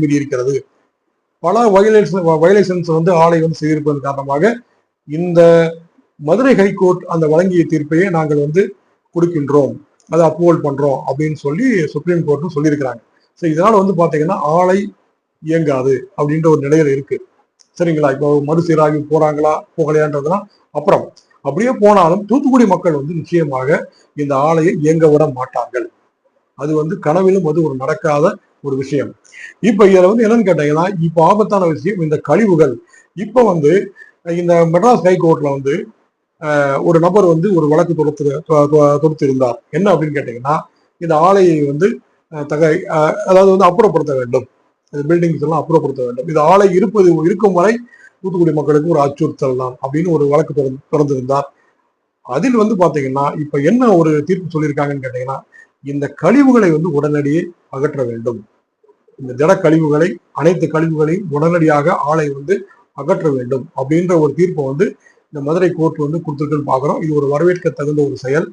மீறி இருக்கிறது. பல வயலேஷன் வயலேஷன்ஸ் வந்து ஆலை வந்து செய்திருப்பதன் காரணமாக இந்த மதுரை ஹைகோர்ட் அந்த வழங்கிய தீர்ப்பையே நாங்கள் வந்து கொடுக்கின்றோம். அதை அப்ரூவல் பண்றோம் அப்படின்னு சொல்லி சுப்ரீம் கோர்ட்டும் சொல்லியிருக்கிறாங்க. ஸோ இதனால வந்து பாத்தீங்கன்னா ஆலை இயங்காது அப்படின்ற ஒரு நிலையில இருக்கு. சரிங்களா? இப்போ மறுசீராய்வு போறாங்களா போகலையான்றதுலாம் அப்புறம் அப்படியே போனாலும் தூத்துக்குடி மக்கள் வந்து நிச்சயமாக இந்த ஆலையை இயங்க விட மாட்டார்கள். அது வந்து கனவிலும் அது ஒரு நடக்காத ஒரு விஷயம். இப்ப இதுல வந்து என்னன்னு கேட்டீங்கன்னா இப்ப ஆபத்தான விஷயம் இந்த கழிவுகள். இப்ப வந்து இந்த மெட்ராஸ் ஹைகோர்ட்ல வந்து ஒரு நபர் வந்து ஒரு வழக்கு தொடுத்து தொடுத்திருந்தார். என்ன அப்படின்னு கேட்டீங்கன்னா இந்த ஆலையை வந்து தக அதாவது வந்து அப்புறப்படுத்த வேண்டும். பில்டிங்ஸ் எல்லாம் அப்புறப்படுத்த வேண்டும். இது ஆலை இருப்பது இருக்கும் வரை தூத்துக்குடி மக்களுக்கு ஒரு அச்சுறுத்தல் தான் அப்படின்னு ஒரு வழக்கு தொடர்ந்து தொடர்ந்திருந்தார் அதில் வந்து பாத்தீங்கன்னா இப்ப என்ன ஒரு தீர்ப்பு சொல்லியிருக்காங்கன்னு கேட்டீங்கன்னா இந்த கழிவுகளை வந்து உடனடியே அகற்ற வேண்டும். இந்த திட கழிவுகளை அனைத்து கழிவுகளையும் உடனடியாக ஆலை வந்து அகற்ற வேண்டும் அப்படின்ற ஒரு தீர்ப்பை வந்து இந்த மதுரை கோர்ட் வந்து கொடுத்துருக்குன்னு பாக்குறோம் இது ஒரு வரவேற்க தகுந்த ஒரு செயல்.